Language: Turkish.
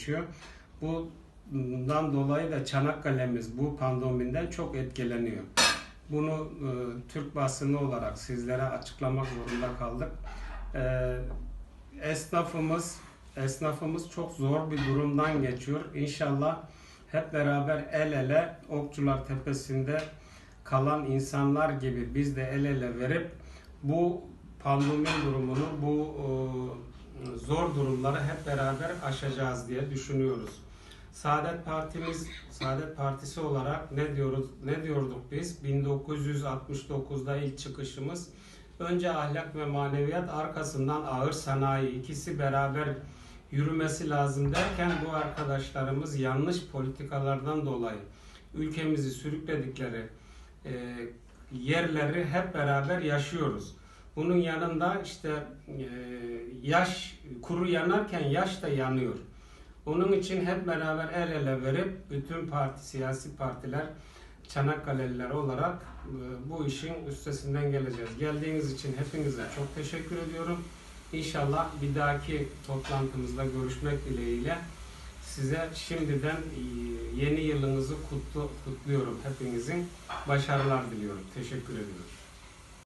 geçiyor. Bundan dolayı da Çanakkale'miz bu pandemiden çok etkileniyor. Bunu e, Türk basını olarak sizlere açıklamak zorunda kaldık. E, esnafımız esnafımız çok zor bir durumdan geçiyor. İnşallah hep beraber el ele Okçular Tepesi'nde kalan insanlar gibi biz de el ele verip bu pandemi durumunu, bu zor durumları hep beraber aşacağız diye düşünüyoruz. Saadet Partimiz, Saadet Partisi olarak ne diyoruz, ne diyorduk biz? 1969'da ilk çıkışımız önce ahlak ve maneviyat, arkasından ağır sanayi ikisi beraber yürümesi lazım derken bu arkadaşlarımız yanlış politikalardan dolayı ülkemizi sürükledikleri e, yerleri hep beraber yaşıyoruz. Bunun yanında işte e, yaş kuru yanarken yaş da yanıyor. Onun için hep beraber el ele verip bütün parti siyasi partiler Çanakkale'liler olarak e, bu işin üstesinden geleceğiz. Geldiğiniz için hepinize çok teşekkür ediyorum. İnşallah bir dahaki toplantımızda görüşmek dileğiyle size şimdiden e, yeni yılınızı kutlu, kutluyorum hepinizin. Başarılar diliyorum. Teşekkür ediyorum.